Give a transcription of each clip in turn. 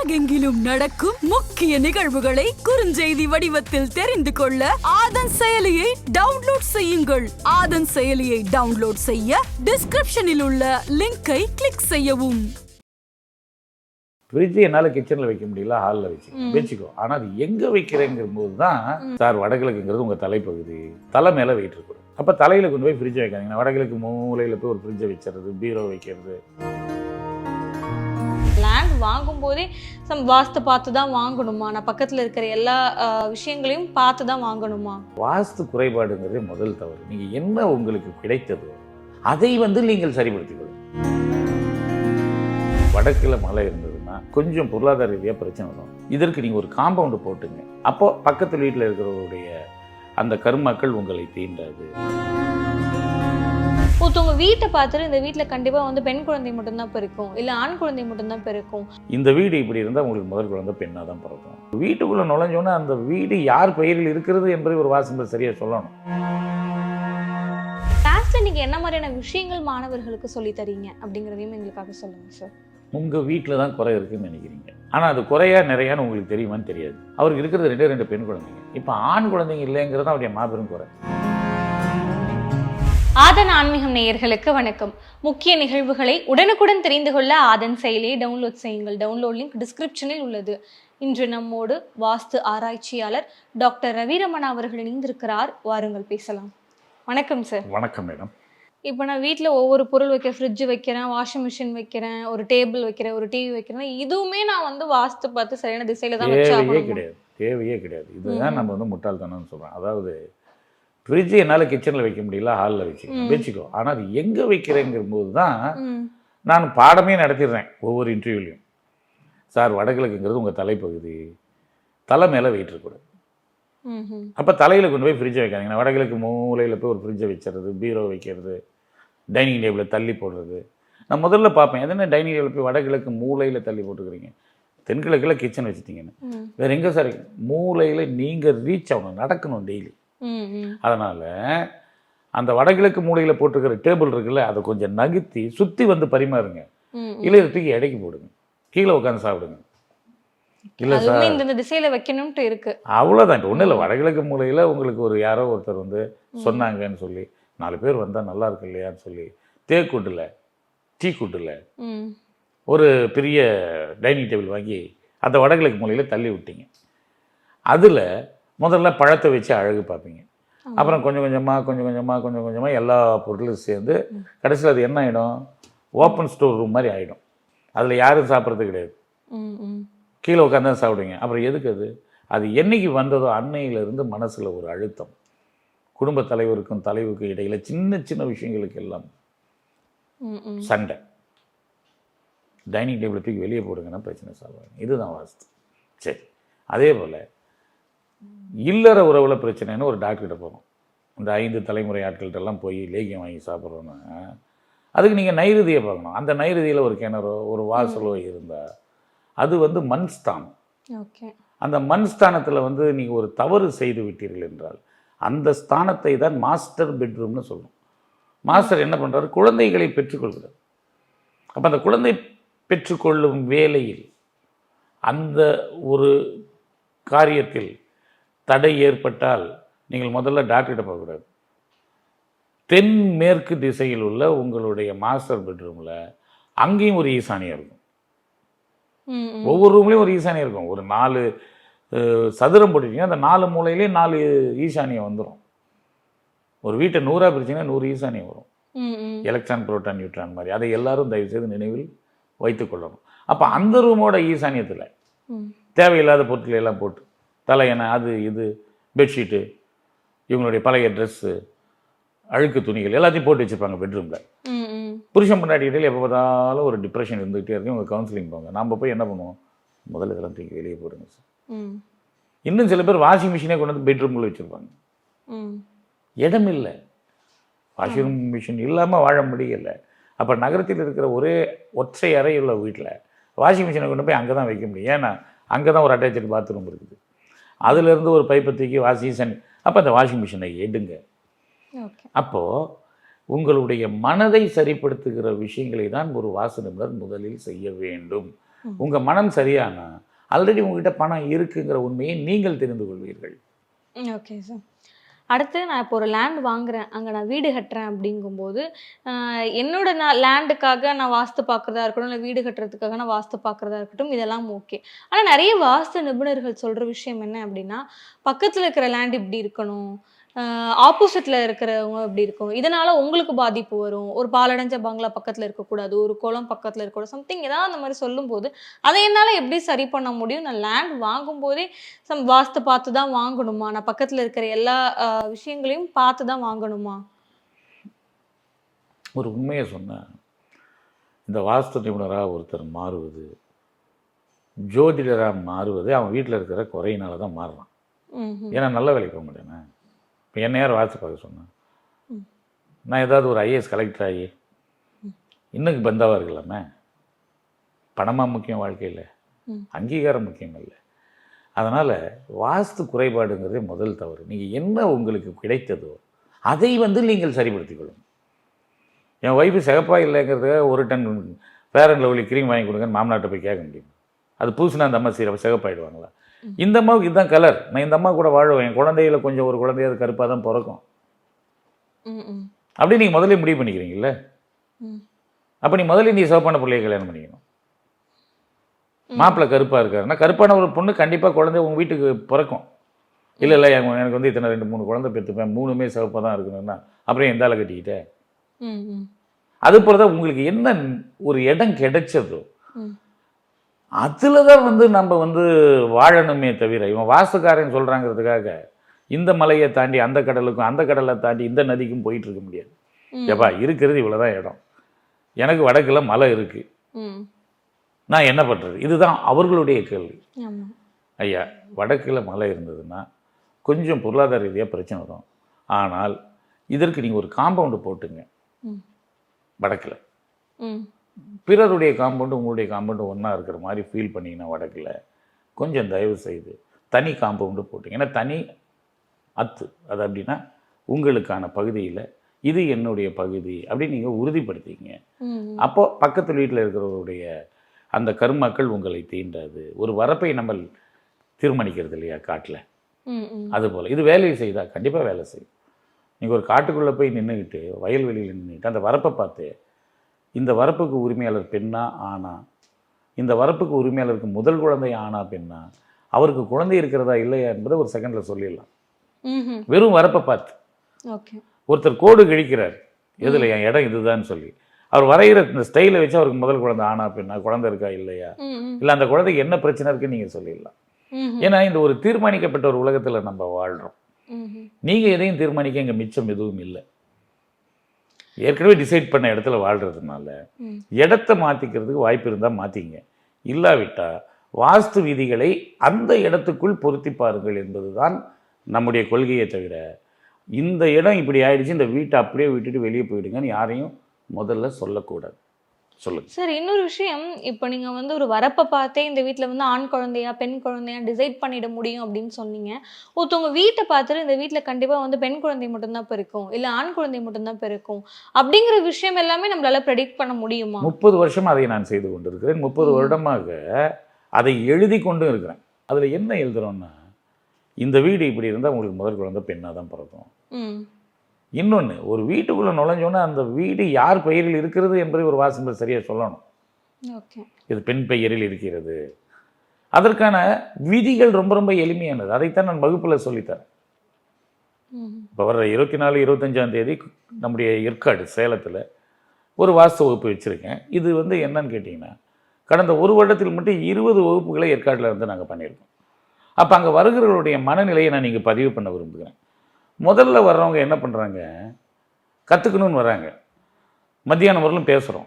உலகெங்கிலும் நடக்கும் முக்கிய நிகழ்வுகளை குறுஞ்செய்தி வடிவத்தில் தெரிந்து கொள்ள ஆதன் செயலியை டவுன்லோட் செய்யுங்கள். ஆதன் செயலியை டவுன்லோட் செய்ய டிஸ்கிரிப்ஷனில் உள்ள லிங்கை கிளிக் செய்யவும். ஃப்ரிட்ஜ் என்னால் கிச்சனில் வைக்க முடியல ஹாலில் வச்சு. வச்சுக்கோ. ஆனால் அது எங்கே வைக்கிறேங்கிற போது தான் சார் வடகிழக்குங்கிறது உங்கள் தலைப்பகுதி. தலை மேலே வெயிட் இருக்கணும். அப்போ தலையில் கொண்டு போய் ஃப்ரிட்ஜை வைக்காதீங்க. வடகிழக்கு மூலையில் போய் ஒரு ஃப்ரிட்ஜை வச்சுறது பீரோ வைக்கிறது. வாங்கும்போதே சம் வாஸ்து பார்த்து தான் வாங்கணுமா? நான் பக்கத்தில் இருக்கிற எல்லா விஷயங்களையும் பார்த்து தான் வாங்கணுமா? வாஸ்து குறைபாடுங்கிறதே முதல் தவறு. நீங்கள் என்ன உங்களுக்கு கிடைத்ததோ அதை வந்து நீங்கள் சரிப்படுத்திக் கொள்ளுங்கள். வடக்கில் மழை இருந்ததுன்னா கொஞ்சம் பொருளாதார ரீதியாக பிரச்சனை வரும். இதற்கு நீங்கள் ஒரு காம்பவுண்டு போட்டுங்க. அப்போ பக்கத்து வீட்டில் இருக்கிறவருடைய அந்த கருமாக்கள் உங்களை தீண்டாது. ஒருத்தவங்க வீட்டை பார்த்துட்டு இந்த வீட்டில் கண்டிப்பாக வந்து பெண் குழந்தை மட்டும்தான் பிறக்கும். இல்லை ஆண் குழந்தை மட்டும்தான் பிறக்கும். இந்த வீடு இப்படி இருந்தால் உங்களுக்கு முதல் குழந்தை பெண்ணாக தான் பிறக்கும். வீட்டுக்குள்ளே நுழைஞ்சோன்னா அந்த வீடு யார் பெயரில் இருக்கிறது என்பதை ஒரு வாசகர் சரியாக சொல்லணும். கிளாஸில் நீங்கள் என்ன மாதிரியான விஷயங்கள் மாணவர்களுக்கு சொல்லி தரீங்க? அப்படிங்கிறதையும் எங்களுக்காக சொல்லுங்கள் சார் உங்கள் வீட்டில் தான் குறை இருக்குன்னு நினைக்கிறீங்க. ஆனால் அது குறையா நிறையான்னு உங்களுக்கு தெரியுமான்னு தெரியாது. அவருக்கு இருக்கிறது ரெண்டே ரெண்டு பெண் குழந்தைங்க. இப்போ ஆண் குழந்தைங்க இல்லைங்கிறது அவருடைய மாபெரும் குறை. ஆதன் ஆன்மீகம் நேயர்களுக்கு வணக்கம். முக்கிய நிகழ்வுகளை உடனுக்குடன் தெரிந்து கொள்ள ஆதன் செயலியை டவுன்லோட் செய்யுங்கள். டவுன்லோட் லிங்க் டிஸ்கிரிப்ஷனில் உள்ளது. இன்று நம்மோடு வாஸ்து ஆராய்ச்சியாளர் டாக்டர் ரவிரமணா அவர்கள் இணைந்திருக்கிறார். வாருங்கள் பேசலாம். வணக்கம் சார் வணக்கம் மேடம் இப்போ நான் வீட்டில் ஒவ்வொரு பொருள் வைக்க ஃப்ரிட்ஜ் வைக்கிறேன் வாஷிங் மிஷின் வைக்கிறேன் ஒரு டேபிள் வைக்கிறேன் ஒரு டிவி வைக்கிறேன். இதுவுமே நான் வந்து வாஸ்து பார்த்து சரியான திசையில தான் தேவையே கிடையாது. தேவையே கிடையாது. இதுதான் நம்ம வந்து முட்டாள்தனம்னு சொல்கிறோம் அதாவது ஃப்ரிட்ஜ் என்னால் கிச்சனில் வைக்க முடியல ஹாலில் வச்சுக்கோ ம். வச்சுக்கோ. ஆனால் அது எங்கே வைக்கிறேங்கிற போது தான் நான் பாடமே நடத்திடுறேன் ஒவ்வொரு இன்டர்வியூலையும் சார் வடகிழக்குங்கிறது உங்கள் தலைப்பகுதி. தலை மேலே ம் அப்போ தலையில் கொண்டு போய் ஃப்ரிட்ஜை வைக்காதீங்க. நான் வடகிழக்கு மூலையில் போய் ஒரு ஃப்ரிட்ஜை வச்சுறது பீரோ வைக்கிறது டைனிங் டேபிளில் தள்ளி போடுறது. நான் முதல்ல பார்ப்பேன் எதனா டைனிங் டேபிள் போய் வடகிழக்கு மூலையில் தள்ளி போட்டுக்கிறீங்க? தென்கிழக்கில் கிச்சன் வச்சுட்டீங்கன்னு. வேறு எங்கே சார் மூலையில் நீங்கள் ரீச் ஆகணும் நடக்கணும் டெய்லி அதனால் அந்த வடகிழக்கு மூலையில் போட்டுக்கிற டேபிள் இருக்குல்ல அதை கொஞ்சம் நகர்த்தி சுற்றி வந்து பரிமாறுங்க. இல்லை இதை தூக்கி இடைக்கு போடுங்க. கீழே உட்காந்து சாப்பிடுங்க. இல்லை சார். இந்த திசையில வைக்கணும்ட்டு இருக்கு. அவ்வளோதான் இப்போ ஒன்றும் இல்லை வடகிழக்கு மூலையில் உங்களுக்கு ஒரு யாரோ ஒருத்தர் வந்து சொன்னாங்கன்னு சொல்லி நாலு பேர் வந்தால் நல்லா இருக்கு இல்லையான்னு சொல்லி தேக்குட்டில் டீ குட்டில் ஒரு பெரிய டைனிங் டேபிள் வாங்கி அந்த வடகிழக்கு மூலையில் தள்ளி விட்டீங்க. அதில் முதல்ல பழத்தை வச்சு அழகு பார்ப்பீங்க. அப்புறம் கொஞ்சம் கொஞ்சமாக கொஞ்சம் கொஞ்சமாக கொஞ்சம் கொஞ்சமாக எல்லா பொருளும் சேர்ந்து கடைசியில் அது என்ன ஆகிடும் ஓப்பன் ஸ்டோர் ரூம் மாதிரி ஆகிடும் அதில் யாரும் சாப்பிட்றது கிடையாது. கீழே உட்காந்து தான் சாப்பிடுவீங்க. அப்புறம் எதுக்கு அது? அது என்னைக்கு வந்ததோ அன்னையிலிருந்து மனசில் ஒரு அழுத்தம். குடும்ப தலைவருக்கும் தலைவருக்கும் இடையில சின்ன சின்ன விஷயங்களுக்கு எல்லாம் சண்டை. டைனிங் டேபிளை தூக்கி வெளியே போடுங்கன்னா பிரச்சனை சால்வாங்க இதுதான் வாஸ்து. சரி. அதே போல் இல்லற உறவில் பிரச்சனைன்னு ஒரு டாக்டர்கிட்ட போகிறோம் இந்த ஐந்து தலைமுறை ஆட்கள்கிட்ட எல்லாம் போய் லேகியம் வாங்கி சாப்பிட்றோன்னா. அதுக்கு நீங்கள் நைருதியை பார்க்கணும். அந்த நைருதியில் ஒரு கிணறோ ஒரு வாசலோ இருந்தால் அது வந்து மண் ஸ்தானம் அந்த மண் ஸ்தானத்தில் வந்து நீங்கள் ஒரு தவறு செய்து விட்டீர்கள் என்றால் அந்த ஸ்தானத்தை தான் மாஸ்டர் பெட்ரூம்னு சொல்லணும் மாஸ்டர் என்ன பண்ணுறாரு குழந்தைகளை பெற்றுக்கொள்கிறார். அப்போ அந்த குழந்தை பெற்றுக்கொள்ளும் வேலையில் அந்த ஒரு காரியத்தில் தடை ஏற்பட்டால் நீங்கள் முதல்ல டாக்டர்கிட்ட போகக்கூடாது. தென் மேற்கு திசையில் உள்ள உங்களுடைய மாஸ்டர் பெட்ரூமில் அங்கேயும் ஒரு ஈசானியம் இருக்கும். ஒவ்வொரு ரூம்லேயும் ஒரு ஈசானியம் இருக்கும். ஒரு நாலு சதுரம் போட்டுட்டீங்கன்னா அந்த நாலு மூலையிலேயும் நாலு ஈசானியம் வந்துடும் ஒரு வீட்டை நூறாக பிரிச்சிங்கன்னா நூறு ஈசானியம் வரும். எலக்ட்ரான் புரோட்டான் நியூட்ரான் மாதிரி. அதை எல்லாரும் தயவு செய்து நினைவில் வைத்துக் கொள்ளணும். அப்போ அந்த ரூமோட ஈசானியத்தில் தேவையில்லாத பொருட்களை எல்லாம் போட்டு தலையணை அது இது பெட்ஷீட்டு இவங்களுடைய பழைய ட்ரெஸ்ஸு அழுக்கு துணிகள் எல்லாத்தையும் போட்டு வச்சுருப்பாங்க பெட்ரூமில் புருஷன் பொண்டாட்டி இடையில எப்போ பார்த்தாலும் ஒரு டிப்ரெஷன் இருந்துகிட்டே இருக்கு இவங்க கவுன்சிலிங் போங்க. நம்ம போய் என்ன பண்ணுவோம்? முதல்ல இதெல்லாம் தூக்கி வெளியே போடுங்க சார். இன்னும் சில பேர் வாஷிங் மிஷினே கொண்டு வந்து பெட்ரூமில் வச்சுருப்பாங்க. இடம் இல்லை. வாஷிங் மிஷின் இல்லாமல் வாழ முடியல. அப்போ நகரத்தில் இருக்கிற ஒரே ஒற்றை அறை உள்ள வீட்டில் வாஷிங் மிஷினை கொண்டு போய் அங்கே தான் வைக்க முடியும். ஏன்னா அங்கே தான் ஒரு அட்டாச்சு பாத்ரூம் இருக்குது. அதுலேருந்து ஒரு பைப்பை தூக்கி வாஷிங் அப்போ அந்த வாஷிங் மிஷினை எடுங்க. அப்போது உங்களுடைய மனதை சரிப்படுத்துகிற விஷயங்களை தான் ஒரு வாசு நிபுணர் முதலில் செய்ய வேண்டும். உங்கள் மனம் சரியானா ஆல்ரெடி உங்ககிட்ட பணம் இருக்குங்கிற உண்மையை நீங்கள் தெரிந்து கொள்வீர்கள். Okay sir. அடுத்து நான் இப்போ ஒரு லேண்ட் வாங்குறேன் அங்கே நான் வீடு கட்டுறேன் அப்படிங்கும்போது என்னோட நான் லேண்டுக்காக நான் வாஸ்து பார்க்குறதா இருக்கட்டும் இல்லை வீடு கட்டுறதுக்காக நான் வாஸ்து பார்க்குறதா இருக்கட்டும் இதெல்லாம் ஓகே ஆனால் நிறைய வாஸ்து நிபுணர்கள் சொல்கிற விஷயம் என்ன அப்படின்னா பக்கத்தில் இருக்கிற லேண்ட் இப்படி இருக்கணும் ஆப்போசிட்டில் இருக்கிறவங்க இப்படி இருக்கும்? இதனால் உங்களுக்கு பாதிப்பு வரும். ஒரு பாலடைஞ்ச பங்களா பக்கத்தில் இருக்கக்கூடாது. ஒரு குளம் பக்கத்தில் இருக்கக்கூடாது. சம்திங் ஏதாவது அந்த மாதிரி சொல்லும்போது அதை என்னால் எப்படி சரி பண்ண முடியும்? நான் லேண்ட் வாங்கும்போதே சம் வாஸ்து பார்த்து தான் வாங்கணுமா? நான் பக்கத்தில் இருக்கிற எல்லா விஷயங்களையும் பார்த்து தான் வாங்கணுமா? ஒரு உண்மையை சொன்னேன். இந்த வாஸ்து நிபுணராக ஒருத்தர் மாறுவது ஜோதிடராக மாறுவது அவன் வீட்டில் இருக்கிற குறையினால தான் மாறுறான். ஏன்னா நல்ல வேலைக்கு போக மாட்டேனே? இப்போ என்ன யார் வாஸ்து பார்க்க சொன்னேன். நான் ஏதாவது ஒரு ஐஏஎஸ் கலெக்டர் ஆகி இன்னும் பந்தாவாக இருக்கலாமே பணமாக முக்கியம் வாழ்க்கையில். அங்கீகாரம் முக்கியம் இல்லை. அதனால் வாஸ்து குறைபாடுங்கிறதே முதல் தவறு. நீங்கள் என்ன உங்களுக்கு கிடைத்ததோ அதை வந்து நீங்கள் சரிப்படுத்திக் கொள்ளுங்கள் என் ஒய்ஃபு சிகப்பாக இல்லைங்கிறதுக்காக ஒரு ton Fair and Lovely cream வாங்கி கொடுங்கன்னு மாமனாட்ட போய் கேட்க முடியும்? அது புதுசுனா அந்த அம்மா சீர சிகப்பாயிடுவாங்களா? இந்த அம்மாவுக்கு இதுதான் கலர் நான் இந்த அம்மா கூட வாழுவேன். என் குழந்தையில கொஞ்சம் ஒரு குழந்தையாவது கருப்பாக தான் பிறக்கும். அப்படி நீங்கள் முதல்ல முடிவு பண்ணிக்கிறீங்கல்ல. அப்போ நீ முதல்ல நீ சிவப்பான பிள்ளைய கல்யாணம் பண்ணிக்கணும். மாப்பிள்ளை கருப்பாக இருக்காருன்னா கருப்பான ஒரு பொண்ணு கண்டிப்பாக குழந்தை உங்கள் வீட்டுக்கு பிறக்கும். இல்லை இல்லை எனக்கு வந்து இத்தனை ரெண்டு மூணு குழந்தை பெற்றுப்பேன். மூணுமே சிவப்பாக தான் இருக்கணும்னா அப்புறம் எந்த ஆளை கட்டிக்கிட்டேன் அது போல தான் உங்களுக்கு என்ன ஒரு இடம் கிடைச்சதோ. அதில் தான் வந்து நம்ம வந்து வாழணுமே தவிர இவன் வாஸ்துக்காரன் சொல்கிறாங்கிறதுக்காக இந்த மலையை தாண்டி அந்த கடலுக்கும் அந்த கடலை தாண்டி இந்த நதிக்கும் போயிட்டு இருக்க முடியாது ம். ஏப்பா இருக்கிறது இவ்வளோதான் இடம் எனக்கு வடக்கில் மலை இருக்குது. நான் என்ன பண்ணுறது இதுதான் அவர்களுடைய கேள்வி. ஐயா வடக்கில் மலை இருந்ததுன்னா கொஞ்சம் பொருளாதார ரீதியாக பிரச்சனை வரும் ஆனால் இதற்கு நீங்கள் ஒரு காம்பவுண்டு போட்டுங்க. வடக்கில். பிறருடைய காம்பவுண்டு உங்களுடைய காம்பவுண்டு ஒன்றா இருக்கிற மாதிரி ஃபீல் பண்ணிங்கன்னா வடக்கில் கொஞ்சம் தயவு செய்து தனி காம்பவுண்டு போட்டுங்க. ஏன்னா தனி அத்து. அது அப்படின்னா உங்களுக்கான பகுதியில் இது என்னுடைய பகுதி அப்படின்னு நீங்கள் உறுதிப்படுத்திங்க. அப்போ பக்கத்து வீட்டில் இருக்கிறவருடைய அந்த கருமாக்கள் உங்களை தீண்டாது. ஒரு வரப்பை நம்ம தீர்மானிக்கிறது இல்லையா காட்டில். அதுபோல் இது வேலையை செய்தா? கண்டிப்பாக வேலை செய்யும். நீங்கள் ஒரு காட்டுக்குள்ளே போய் நின்றுக்கிட்டு வயல்வெளியில் நின்றுக்கிட்டு அந்த வரப்பை பார்த்து இந்த வரப்புக்கு உரிமையாளர் பெண்ணா ஆணா இந்த வரப்புக்கு உரிமையாளருக்கு முதல் குழந்தை ஆணா பெண்ணா? அவருக்கு குழந்தை இருக்கிறதா இல்லையா என்பதை ஒரு செகண்டில் சொல்லிடலாம். வெறும் வரப்பை பார்த்து. ஒருத்தர் கோடு கிழிக்கிறார். எதில் என் இடம் இதுதான் சொல்லி. அவர் வரைகிற இந்த ஸ்டைலை வச்சு அவருக்கு முதல் குழந்தை ஆணா பெண்ணா? குழந்தை இருக்கா இல்லையா. இல்லை அந்த குழந்தைக்கு என்ன பிரச்சனை இருக்குன்னு நீங்கள் சொல்லிடலாம். ஏன்னா இந்த ஒரு தீர்மானிக்கப்பட்ட ஒரு உலகத்தில் நம்ம வாழ்கிறோம். நீங்கள் எதையும் தீர்மானிக்க இங்கே மிச்சம் எதுவும் இல்லை. ஏற்கனவே டிசைட் பண்ண இடத்துல வாழ்கிறதுனால. இடத்த மாற்றிக்கிறதுக்கு வாய்ப்பு இருந்தால் மாற்றிங்க இல்லாவிட்டால் வாஸ்து விதிகளை அந்த இடத்துக்குள் பொருத்தி பாருங்கள் என்பதுதான் நம்முடைய கொள்கையை தவிர இந்த இடம் இப்படி ஆயிடுச்சு இந்த வீட்டை அப்படியே விட்டுட்டு வெளியே போயிடுங்கன்னு யாரையும் முதல்ல சொல்லக்கூடாது சொல்லுங்க. சார் இன்னொரு விஷயம். இப்போ நீங்க வந்து ஒரு வரப்பை பார்த்தே இந்த வீட்ல வந்து ஆண் குழந்தையா பெண் குழந்தையா டிசைட் பண்ணிட முடியும் அப்படின்னு சொன்னீங்க. ஒருத்தவங்க வீட்டை பார்த்துட்டு இந்த வீட்ல கண்டிப்பா வந்து பெண் குழந்தை மட்டும்தான் பிறக்கும். இல்ல ஆண் குழந்தை மட்டும்தான் பிறக்கும். அப்படிங்கிற விஷயம் எல்லாமே நம்மளால ப்ரெடிக்ட் பண்ண முடியுமா? முப்பது வருஷம் அதை நான் செய்து கொண்டிருக்கிறேன். முப்பது. வருடமாக அதை எழுதி கொண்டும் இருக்கிறேன். அதில் என்ன எழுதுறோன்னா இந்த வீடு இப்படி இருந்தால் உங்களுக்கு முதல் குழந்தை பெண்ணாக தான் பிறக்கும். ம். இன்னொன்று ஒரு வீட்டுக்குள்ளே நுழைஞ்சோன்னா அந்த வீடு யார் பெயரில் இருக்கிறது என்பதை ஒரு வாசம்பர் சரியாக சொல்லணும். இது பெண் பெயரில் இருக்கிறது. அதற்கான விதிகள் ரொம்ப ரொம்ப எளிமையானது. அதைத்தான் நான் வகுப்பில் சொல்லித்தரேன். இப்போ வர்ற இருபத்தி நாலு இருபத்தஞ்சாம் தேதி நம்முடைய ஏற்காடு சேலத்தில் ஒரு வாஸ்து வகுப்பு வச்சுருக்கேன். இது வந்து என்னன்னு கேட்டிங்கன்னா கடந்த ஒரு வருடத்தில் மட்டும் இருபது வகுப்புகளை ஏற்காட்டில் இருந்து நாங்கள் பண்ணியிருக்கோம். அப்போ அங்கே வருகிறவருடைய மனநிலையை நான் நீங்கள் பதிவு பண்ண விரும்புகிறேன். முதல்ல வர்றவங்க என்ன பண்ணுறாங்க கற்றுக்கணும்னு வராங்க மத்தியானம் வரலும் பேசுகிறோம்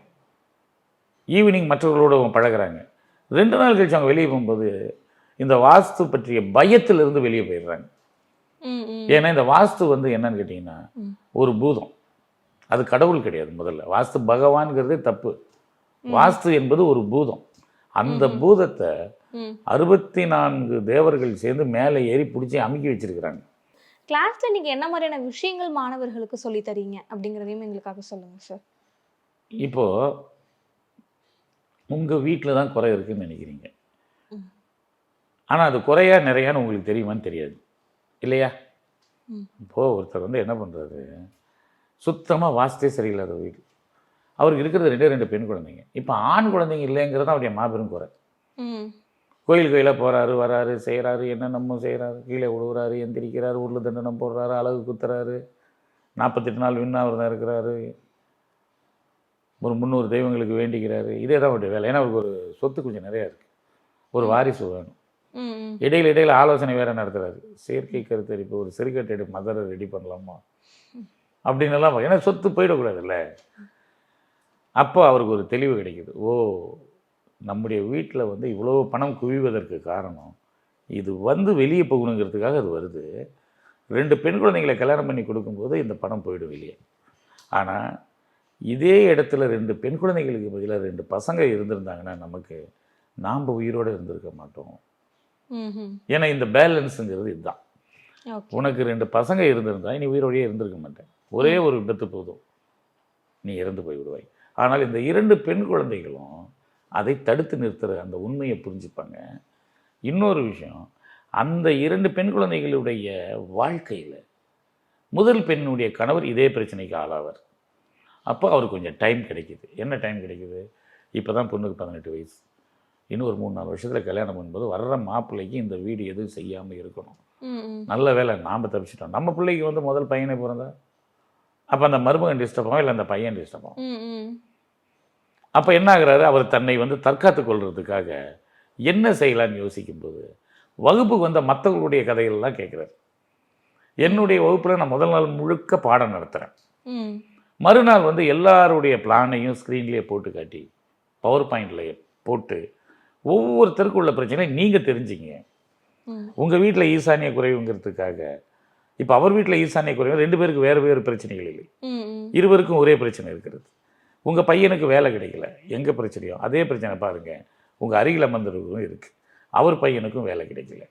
ஈவினிங் மற்றவர்களோட பழகுறாங்க. ரெண்டு நாள் கழிச்சு அவங்க வெளியே போகும்போது இந்த வாஸ்து பற்றிய பயத்திலிருந்து வெளியே போயிடுறாங்க. ஏன்னா இந்த வாஸ்து வந்து என்னன்னு கேட்டிங்கன்னா. ஒரு பூதம். அது கடவுள் கிடையாது முதல்ல. வாஸ்து பகவான்கிறதே தப்பு. வாஸ்து என்பது ஒரு பூதம். அந்த. பூதத்தை அறுபத்தி நான்கு தேவர்கள் சேர்ந்து மேலே ஏறி பிடிச்சி அமுக்கி வச்சிருக்கிறாங்க. கிளாஸ்ல நீங்க என்ன மாதிரியான விஷயங்கள் மாணவர்களுக்கு சொல்லி தரீங்க? அப்படிங்கிறதையும் எங்களுக்காக சொல்லுங்க சார் இப்போ உங்கள் வீட்டில் தான் குறை இருக்குன்னு நினைக்கிறீங்க. ஆனால் அது குறையா நிறையான்னு உங்களுக்கு தெரியுமான்னு தெரியாது. இல்லையா. இப்போது ஒருத்தர் வந்து என்ன பண்ணுறாரு சுத்தமாக வாஸ்தே சரியில்லாத வீடு. அவருக்கு இருக்கிறது ரெண்டே ரெண்டு பெண் குழந்தைங்க. இப்போ ஆண் குழந்தைங்க இல்லைங்கிறது அவருடைய மாபெரும் குறை. கோயில் கோயிலாக போகிறாரு வராரு செய்கிறாரு என்னென்னமோ செய்கிறாரு கீழே விழுவுறாரு எந்திரிக்கிறாரு உருள் தண்டனம் போடுறாரு அழகு குத்துறாரு. நாற்பத்தெட்டு நாள் விண்ணாவிரதம் இருக்கிறாரு. ஒரு முந்நூறு தெய்வங்களுக்கு வேண்டிக்கிறாரு. இதே தான் அவருடைய வேலை. ஏன்னா அவருக்கு ஒரு சொத்து கொஞ்சம் நிறையா இருக்குது ஒரு வாரிசு வேணும். இடையில இடையில ஆலோசனை வேற நடத்துறாரு. செயற்கை கருத்தரிப்பு ஒரு சிறுகட்டை மதரை ரெடி பண்ணலாமா? அப்படின்னு எல்லாம் ஏன்னா சொத்து போயிடக்கூடாதுல்ல. அப்போ அவருக்கு ஒரு தெளிவு கிடைக்குது. ஓ நம்முடைய வீட்டில் வந்து இவ்வளோ பணம் குவிவதற்கு காரணம் இது வந்து வெளியே போகணுங்கிறதுக்காக அது வருது. ரெண்டு பெண் குழந்தைங்களை கல்யாணம் பண்ணி கொடுக்கும்போது இந்த பணம் போயிடும் வெளியே ஆனால் இதே இடத்துல ரெண்டு பெண் குழந்தைகளுக்கு பதிலாக ரெண்டு பசங்க இருந்திருந்தாங்கன்னா நமக்கு நாம் உயிரோடு இருந்திருக்க மாட்டோம். ஏன்னா இந்த பேலன்ஸுங்கிறது இதுதான். உனக்கு ரெண்டு பசங்க இருந்திருந்தா நீ உயிரோடயே இருந்திருக்க மாட்டேன். ஒரே ஒரு விபத்து போதும். நீ இறந்து போய் விடுவாய். ஆனால் இந்த இரண்டு பெண் குழந்தைகளும் அதை தடுத்து நிறுத்துற அந்த உண்மையை புரிஞ்சுப்பாங்க. இன்னொரு விஷயம் அந்த இரண்டு பெண் குழந்தைகளுடைய வாழ்க்கையில் முதல் பெண்ணுடைய கணவர் இதே பிரச்சனைக்கு ஆளாவார். அப்போ அவருக்கு கொஞ்சம் டைம் கிடைக்குது. என்ன டைம் கிடைக்குது? இப்போ தான் பொண்ணுக்கு பதினெட்டு வயசு. இன்னும் ஒரு மூணு நாலு வருஷத்தில் கல்யாணம் பண்ணும்போது வர்ற மாப்பிள்ளைக்கு இந்த வீடு எதுவும் செய்யாமல் இருக்கணும். நல்ல வேலை நாம் தப்பிச்சிட்டோம். நம்ம பிள்ளைக்கு வந்து முதல் பையனே பிறந்தா? அப்போ அந்த மருமகன் டிஸ்டர்ப் ஆகும் இல்லை அந்த பையன் டிஸ்டர்ப் ஆகும் அப்போ என்ன ஆகுறாரு அவர் தன்னை வந்து தற்காத்து கொள்றதுக்காக என்ன செய்யலாம்னு யோசிக்கும்போது வகுப்புக்கு வந்த மற்றவர்களுடைய கதைகள்லாம் கேட்குறாரு. என்னுடைய வகுப்பில் நான் முதல் நாள் முழுக்க பாடம் நடத்துகிறேன் மறுநாள் வந்து எல்லாருடைய பிளானையும் ஸ்க்ரீன்லேயே போட்டு காட்டி பவர் பாயிண்டில் போட்டு ஒவ்வொருத்தருக்கும் உள்ள பிரச்சனை நீங்கள் தெரிஞ்சிங்க. உங்கள் வீட்டில் ஈசானிய குறைவுங்கிறதுக்காக இப்போ அவர் வீட்டில் ஈசானிய குறைவு ரெண்டு பேருக்கு வேறு வேறு பிரச்சனைகள் இல்லை. இருவருக்கும் ஒரே பிரச்சனை இருக்கிறது. உங்கள் பையனுக்கு வேலை கிடைக்கல. எங்கே பிரச்சனையோ? அதே பிரச்சனை பாருங்கள் உங்கள் அருகில் அமர்ந்தவர்களுக்கும் இருக்குது அவர் பையனுக்கும் வேலை கிடைக்கல.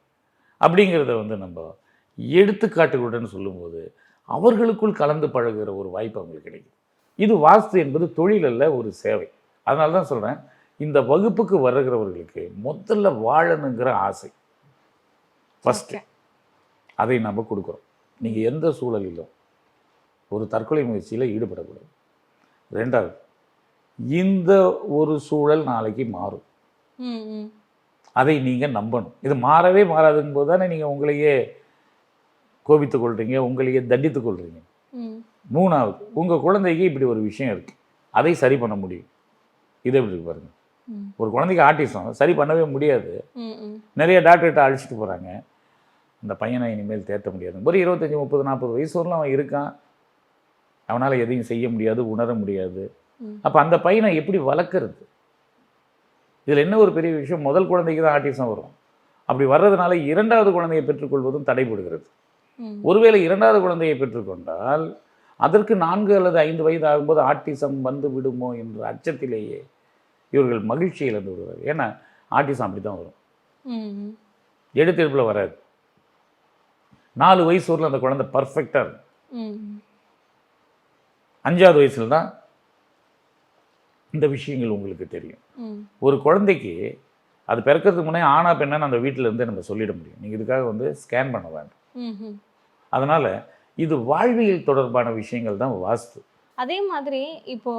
அப்படிங்கிறத வந்து நம்ம எடுத்துக்காட்டுகளுடன் சொல்லும்போது அவர்களுக்குள் கலந்து பழகுகிற ஒரு வாய்ப்பு அவங்களுக்கு கிடைக்கும் இது வாஸ்து என்பது தொழில் அல்ல ஒரு சேவை. அதனால தான் சொல்கிறேன் இந்த வகுப்புக்கு வருகிறவர்களுக்கு முதல்ல வாழணுங்கிற ஆசை. ஃபஸ்ட்டு. அதை நம்ம கொடுக்குறோம். நீங்கள் எந்த சூழலிலும் ஒரு தற்கொலை முயற்சியில் ஈடுபடக்கூடாது. ரெண்டாவது இந்த ஒரு சூழல் நாளைக்கு மாறும். அதை நீங்கள் நம்பணும். இது மாறவே மாறாதுங்கும் போது தானே நீங்கள் உங்களையே கோபித்துக் கொள்றீங்க உங்களையே தண்டித்துக் கொள்றீங்க. ம். மூணாவது உங்கள் குழந்தைக்கு இப்படி ஒரு விஷயம் இருக்குது அதை சரி பண்ண முடியும். இது எப்படி இருக்கு பாருங்க. ம். ஒரு குழந்தைக்கு ஆட்டிசம் சரி பண்ணவே முடியாது. நிறைய டாக்டர்கிட்ட அழைச்சிட்டு போகிறாங்க அந்த பையனை இனிமேல் தேற்ற முடியாது. ஒரு இருபத்தஞ்சி முப்பது நாற்பது வயசு வரலாம் அவன் இருக்கான். அவனால் எதையும் செய்ய முடியாது உணர முடியாது. அப்போ அந்த பையனை எப்படி வளர்க்குறது? இதில் என்ன ஒரு பெரிய விஷயம்? முதல் குழந்தைக்கு தான் ஆட்டிசம் வரும். அப்படி வர்றதுனால இரண்டாவது குழந்தையை பெற்றுக்கொள்வதும் தடைபடுகிறது. ஒருவேளை இரண்டாவது குழந்தையை பெற்றுக்கொண்டால் அதற்கு நான்கு அல்லது ஐந்து வயது ஆகும்போது ஆட்டிசம் வந்து விடுமோ என்ற அச்சத்திலேயே இவர்கள் மகிழ்ச்சி இழந்து விடுவார்கள். ஏன்னா ஆட்டிசம் அப்படி தான் வரும் எடுத்தெடுப்பில் வராது. நாலு வயசு வரல அந்த குழந்தை பர்ஃபெக்டாக இருக்கும். அஞ்சாவது வயசில் தான் இந்த விஷயங்கள் உங்களுக்கு தெரியும். ஒரு குழந்தைக்கு அது பிறக்கிறதுக்கு முன்னே ஆனா பெண்ணான்னு அந்த வீட்டில் இருந்து நம்ம சொல்லிட முடியும். நீங்கள் இதுக்காக வந்து ஸ்கேன் பண்ண வேண்டாம். அதனால் இது வாழ்வியல் தொடர்பான விஷயங்கள் தான் வாஸ்து. அதே மாதிரி இப்போ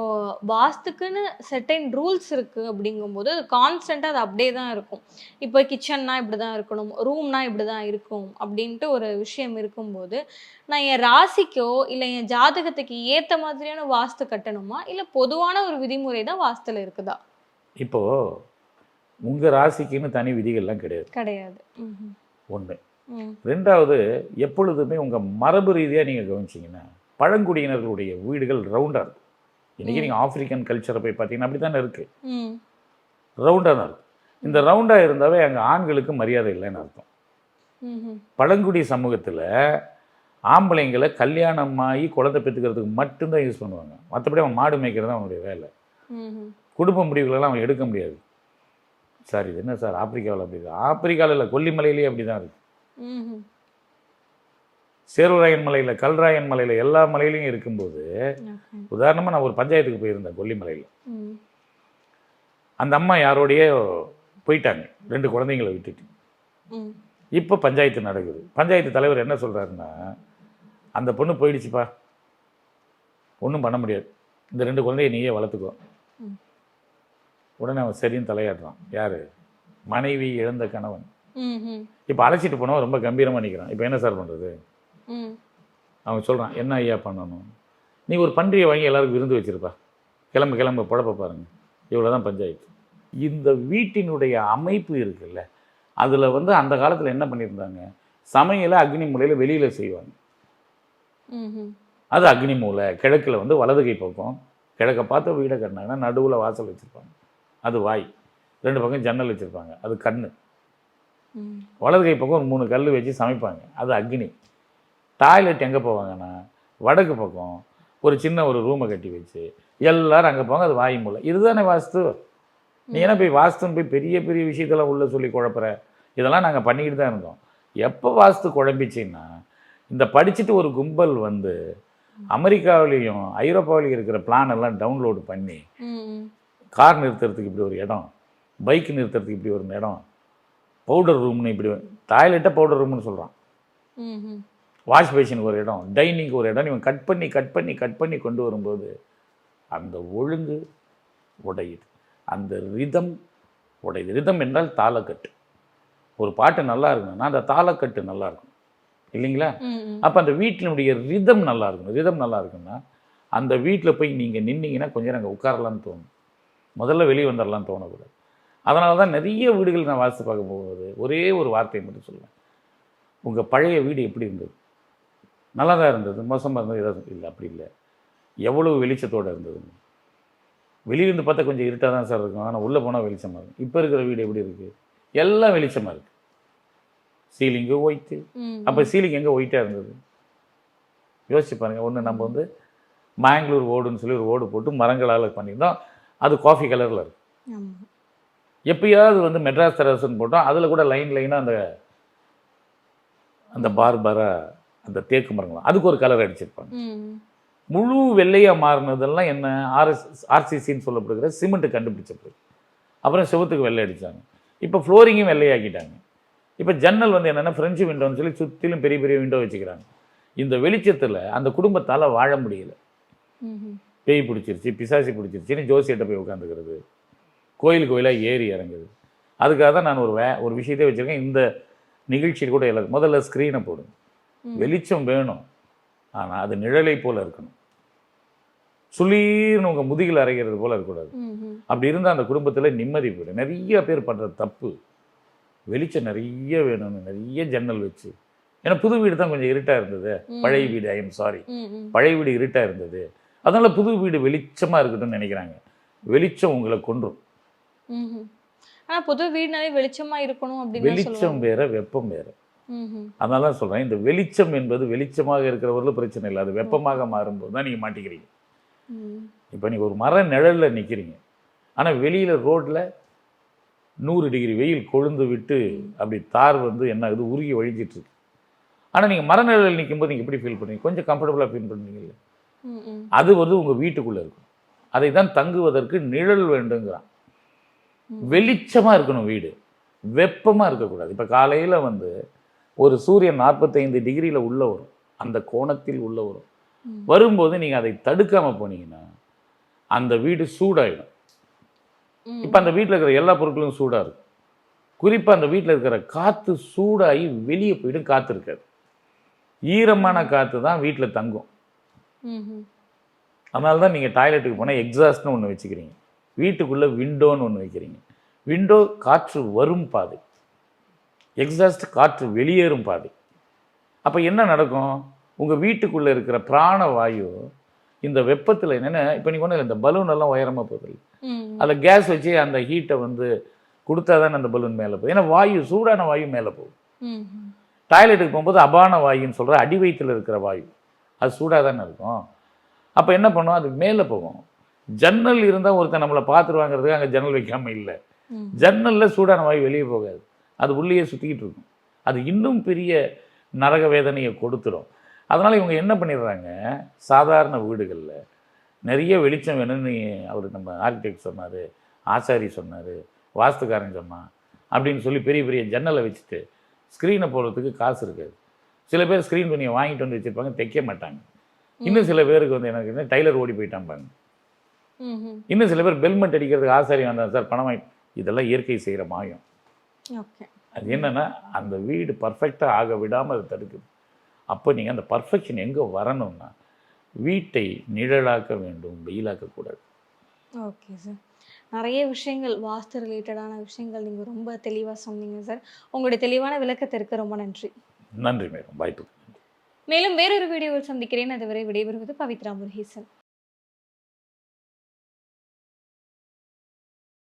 வாஸ்துக்குன்னு செட்டைன் ரூல்ஸ் இருக்கு அப்படிங்கும்போது அது கான்ஸ்டண்ட்டாக அது அப்படியே தான் இருக்கும். இப்போ கிச்சன்னா இப்படி தான் இருக்கணும் ரூம்னா இப்படி தான் இருக்கும் அப்படின்ட்டு ஒரு விஷயம் இருக்கும்போது நான் என் ராசிக்கோ இல்லை என் ஜாதகத்துக்கு ஏற்ற மாதிரியான வாஸ்து கட்டணுமா? இல்லை பொதுவான ஒரு விதிமுறை தான் வாஸ்துல இருக்குதா? இப்போது உங்கள் ராசிக்குன்னு தனி விதிகள்லாம் கிடையாது. கிடையாது. ஒன்று ரெண்டாவது எப்பொழுதுமே உங்கள் மரபு ரீதியாக நீங்கள் கவனிச்சிங்கன்னா பழங்குடியினர்களுடைய வீடுகள் ரவுண்டாக இருக்கும் இன்றைக்கி நீங்கள் ஆப்பிரிக்கன் கல்ச்சரை போய் பார்த்தீங்கன்னா அப்படி தானே இருக்குது ரவுண்டாக தான் இருக்கும் இந்த ரவுண்டாக இருந்தாவே அங்கே ஆண்களுக்கு மரியாதை இல்லைன்னு அர்த்தம். பழங்குடி சமூகத்தில் ஆம்பளைங்களை கல்யாணம் ஆகி குழந்தை பெற்றுக்கிறதுக்கு மட்டும்தான் யூஸ் பண்ணுவாங்க. மற்றபடி அவன் மாடு மேய்க்கிறது தான் அவனுடைய வேலை. குடும்ப முடிவுகளெல்லாம் அவன் எடுக்க முடியாது. சார் இது என்ன சார்? ஆப்பிரிக்காவில் அப்படி இருக்கு. ஆப்பிரிக்காவில் இல்லை கொல்லிமலையிலேயே அப்படி தான் இருக்குது சேர்வராயன் மலையில் கல்ராயன் மலையில் எல்லா மலையிலையும் இருக்கும்போது உதாரணமாக நான் ஒரு பஞ்சாயத்துக்கு போயிருந்தேன் கொல்லிமலையில் அந்த அம்மா யாரோடையே போயிட்டாங்க ரெண்டு குழந்தைங்களை விட்டுட்டு. இப்போ பஞ்சாயத்து நடக்குது. பஞ்சாயத்து தலைவர் என்ன சொல்கிறாருன்னா அந்த பொண்ணு போயிடுச்சுப்பா. ஒன்றும் பண்ண முடியாது. இந்த ரெண்டு குழந்தைய நீயே வளர்த்துக்கோ. உடனே அவன் சரின்னு தலையாடுறான் யார்? மனைவி இழந்த கணவன். இப்போ அழைச்சிட்டு போனவன் ரொம்ப கம்பீரமாக நிற்கிறான் இப்போ என்ன சார் பண்ணுறது அவன் சொல்கிறான் என்ன ஐயா பண்ணணும்? நீ ஒரு பன்றியை வாங்கி எல்லாருக்கும் விருந்து வச்சிருப்பா. கிளம்பு கிளம்பு புழப்ப பாருங்க. இவ்வளோ தான் பஞ்சாயத்து. இந்த வீட்டினுடைய அமைப்பு இருக்குல்ல அதில் வந்து அந்த காலத்தில் என்ன பண்ணியிருந்தாங்க? சமையலை அக்னி மூலையில் வெளியில் செய்வாங்க. அது அக்னி மூலை கிழக்கில் வந்து வலது கை பக்கம் கிழக்க பார்த்து வீடை கட்டினாங்கன்னா நடுவில் வாசல் வச்சுருப்பாங்க. அது வாய். ரெண்டு பக்கம் ஜன்னல் வச்சுருப்பாங்க. அது கண்ணு. ம். வலது கை பக்கம் ஒரு மூணு கல் வச்சு சமைப்பாங்க. அது அக்னி. டாய்லெட் எங்கே போவாங்கன்னா வடக்கு பக்கம் ஒரு சின்ன ஒரு ரூமை கட்டி வச்சு எல்லாரும் அங்கே போவாங்க அது வாய் மூலை இதுதானே வாஸ்து. நீ என்ன போய் வாஸ்துன்னு போய் பெரிய பெரிய விஷயத்தெல்லாம் உள்ள சொல்லி குழப்புற? இதெல்லாம் நாங்கள் பண்ணிக்கிட்டு தான் இருந்தோம். எப்போ வாஸ்து குழம்பிச்சின்னா இந்த படிச்சுட்டு ஒரு கும்பல் வந்து அமெரிக்காவிலையும் ஐரோப்பாவிலையும் இருக்கிற பிளான் எல்லாம் டவுன்லோடு பண்ணி கார் நிறுத்துறதுக்கு இப்படி ஒரு இடம் பைக் நிறுத்துறதுக்கு இப்படி ஒரு இடம் பவுடர் ரூம்னு இப்படி டாய்லெட்டை பவுடர் ரூம்னு சொல்கிறான் வாஷ் பேஷனுக்கு ஒரு இடம் டைனிங்க்கு ஒரு இடம் இவன் கட் பண்ணி கட் பண்ணி கட் பண்ணி கொண்டு வரும்போது அந்த ஒழுங்கு உடையுது. அந்த ரிதம் உடையுது. ரிதம் என்றால் தாளக்கட்டு. ஒரு பாட்டு நல்லா இருக்கணும்னா அந்த தாளக்கட்டு நல்லா இருக்கும். இல்லைங்களா? அப்போ அந்த வீட்டினுடைய ரிதம் நல்லா இருக்கணும் ரிதம் நல்லா இருக்குன்னா அந்த வீட்டில் போய் நீங்கள் நின்னீங்கன்னா கொஞ்சம் அங்கே உட்காரலான்னு தோணும். முதல்ல வெளியே வந்துடலாம்னு தோணக்கூடாது. அதனால தான் நிறைய வீடுகள் நான் வாசித்து பார்க்க போகும்போது ஒரே ஒரு வார்த்தையை மட்டும் சொல்லுவேன். உங்கள் பழைய வீடு எப்படி இருந்தது? நல்லா தான் இருந்தது மோசமாக இருந்தது ஏதாவது இல்லை அப்படி இல்லை. எவ்வளவு வெளிச்சத்தோடு இருந்தது. வெளியிருந்து பார்த்தா கொஞ்சம் இருட்டாக தான் சார் இருக்கும். ஆனால் உள்ளே போனால் வெளிச்சமாக இருக்கும். இப்போ இருக்கிற வீடு எப்படி இருக்குது எல்லாம் வெளிச்சமாக இருக்குது சீலிங்கு ஒயிட்டு அப்போ சீலிங் எங்கே ஒயிட்டாக இருந்தது? யோசிச்சு பாருங்க. ஒன்று நம்ம வந்து மேங்களூர் ஓடுன்னு சொல்லி ஒரு ஓடு போட்டு மரங்களால் பண்ணியிருந்தோம். அது காஃபி கலரில் இருக்கு. எப்பயாவது வந்து மெட்ராஸ் தெரஸ்ன்னு போட்டோம். அதில் கூட லைன் லைனாக அந்த அந்த பார்பரா அந்த தேக்கு மரங்கள் அதுக்கு ஒரு கலர் அடிச்சிருப்பாங்க. முழு வெள்ளையாக மாறினதெல்லாம் என்ன? ஆர்எஸ் ஆர்சிசின்னு சொல்லப்படுகிற சிமெண்ட் கண்டுபிடிச்ச பிறகு அப்புறம் செவுத்துக்கு வெள்ளை அடித்தாங்க இப்போ ஃப்ளோரிங்கும் வெள்ளையாக்கிட்டாங்க. இப்போ ஜன்னல் வந்து என்னென்னா ஃப்ரெஞ்சு விண்டோன்னு சொல்லி சுற்றிலும் பெரிய பெரிய விண்டோ வச்சுக்கிறாங்க. இந்த வெளிச்சத்தில் அந்த குடும்பத்தால் வாழ முடியல. பேய் பிடிச்சிருச்சு பிசாசி பிடிச்சிருச்சுன்னு ஜோசியிட்ட போய் உட்காந்துக்கிறது. கோயில் கோயிலாக ஏறி இறங்குது. அதுக்காக தான் நான் ஒரு வே ஒரு விஷயத்தை வச்சுருக்கேன். இந்த நிகழ்ச்சியில் கூட எல்லாரும் முதல்ல ஸ்க்ரீனை போடுங்க. வெளிச்சம் வேணும். ஆனால் அது நிழலை போல் இருக்கணும். சுளீர்னு உங்கள் முதுகில் அரைக்கிறது போல் இருக்கக்கூடாது. அப்படி இருந்தால் அந்த குடும்பத்தில் நிம்மதி போயிடும் நிறைய பேர் பண்ணுற தப்பு வெளிச்சம் நிறைய வேணும்னு நிறைய ஜன்னல் வச்சு. ஏன்னா புது வீடு தான் கொஞ்சம் இருட்டாக இருந்தது. பழைய வீடு ஐ எம் சாரி பழைய வீடு இருட்டாக இருந்தது. அதனால புது வீடு வெளிச்சமாக இருக்கட்டும்னு நினைக்கிறாங்க. வெளிச்சம் உங்களை கொன்றும். ம் ம் ஆனா புது வீடுனாலே வெளிச்சமா இருக்கணும் அப்படின்னு வெளிச்சம் வேற வெப்பம் வேற. அதனால தான் சொல்கிறேன் இந்த வெளிச்சம் என்பது வெளிச்சமாக இருக்கிறவர்களும் பிரச்சனை இல்லை. அது வெப்பமாக மாறும்போது தான் நீங்கள் மாட்டிக்கிறீங்க. இப்போ நீங்கள் ஒரு மர நிழலில் நிற்கிறீங்க ஆனால் வெளியில் ரோட்டில் நூறு டிகிரி வெயில் கொழுந்து விட்டு அப்படி தார் வந்து என்ன ஆகுது? உருகி வழிஞ்சிட்டு இருக்கு. ஆனால் நீங்கள் மர நிழலில் நிற்கும்போது நீங்கள் எப்படி ஃபீல் பண்ணுவீங்க? கொஞ்சம் கம்ஃபர்டபுளாக ஃபீல் பண்ணுவீங்கல்ல அது வந்து உங்கள் வீட்டுக்குள்ளே இருக்கும். அதை தான் தங்குவதற்கு நிழல் வேண்டுங்கிறான். வெளிச்சமாக இருக்கணும் வீடு. வெப்பமாக இருக்கக்கூடாது. இப்போ காலையில் வந்து ஒரு சூரியன் நாற்பத்தைந்து டிகிரியில் உள்ள வரும். அந்த கோணத்தில் உள்ள வரும். வரும்போது நீங்கள் அதை தடுக்காமல் போனீங்கன்னா அந்த வீடு சூடாயிடும். இப்போ அந்த வீட்டில் இருக்கிற எல்லா பொருட்களும் சூடாக இருக்கும். குறிப்பாக அந்த வீட்டில் இருக்கிற காற்று சூடாகி வெளியே போயிடும் காற்று இருக்காது. ஈரமான காற்று தான் வீட்டில் தங்கும். அதனால தான் நீங்கள் டாய்லெட்டுக்கு போனால் எக்ஸாஸ்ட்னு ஒன்று வச்சுக்கிறீங்க. வீட்டுக்குள்ளே விண்டோன்னு ஒன்று வைக்கிறீங்க. விண்டோ காற்று வரும் பாதை. எக்ஸாஸ்ட் காற்று வெளியேறும் பாதை. அப்போ என்ன நடக்கும்? உங்கள் வீட்டுக்குள்ளே இருக்கிற பிராண வாயு இந்த வெப்பத்தில் என்னென்ன இப்போ நீங்கள் ஒன்றும் இல்லை இந்த பலூன் எல்லாம் உயரமாக போகுது அதில் கேஸ் வச்சு அந்த ஹீட்டை வந்து கொடுத்தா தானே அந்த பலூன் மேலே போகுது? ஏன்னா வாயு சூடான வாயு மேலே போகும் டாய்லெட்டுக்கு போகும்போது அபான வாயுன்னு சொல்கிற அடி வயித்துல இருக்கிற வாயு. அது சூடாக தானே இருக்கும். அப்போ என்ன பண்ணும்? அது மேலே போகும். ஜன்னல் இருந்தால் ஒருத்தன் நம்மளை பார்த்துருவாங்கிறதுக்கு அங்கே ஜன்னல் வைக்காம இல்லை. ஜன்னலில் சூடான வாயு வெளியே போகாது. அது உள்ளேயே சுற்றிக்கிட்டு இருக்கும். அது இன்னும் பெரிய நரக வேதனையை கொடுத்துரும். அதனால் இவங்க என்ன பண்ணிடுறாங்க? சாதாரண வீடுகளில் நிறைய வெளிச்சம் வேணும்னு அவர் நம்ம ஆர்கிடெக்ட் சொன்னார் ஆசாரி சொன்னார் வாஸ்துக்காரன் சொன்னான் அப்படின்னு சொல்லி பெரிய பெரிய ஜன்னலை வச்சுட்டு ஸ்க்ரீனை போடுறதுக்கு காசு இருக்காது. சில பேர் ஸ்க்ரீன் துணியை வாங்கிட்டு வந்து வச்சுருப்பாங்க தைக்க மாட்டாங்க. இன்னும் சில பேருக்கு வந்து எனக்கு என்ன டைலர் ஓடி போயிட்டாம்பாங்க. இன்னும் சில பேர் பெல்மெண்ட் அடிக்கிறதுக்கு ஆசாரி வந்தாங்க சார் பணம் வாங்கி இதெல்லாம் இயற்கை செய்கிற மாயம். அது என்னன்னா அந்த வீடு பர்ஃபெக்டாக ஆக விடாமல் அது தடுக்குது. அப்போ நீங்கள் அந்த பர்ஃபெக்ஷன் எங்கே வரணும்னா வீட்டை நிழலாக்க வேண்டும் வெயிலாக்கக்கூடாது ஓகே சார் நிறைய விஷயங்கள் வாஸ்து ரிலேட்டடான விஷயங்கள் நீங்கள் ரொம்ப தெளிவாக சொன்னீங்க சார் உங்களுடைய தெளிவான விளக்கத்திற்கு ரொம்ப நன்றி. நன்றி மேடம். வாய்ப்பு மேலும் வேறொரு வீடியோவில் சந்திக்கிறேன். அதுவரை விடைபெறுவது பவித்ரா முருகேசன்.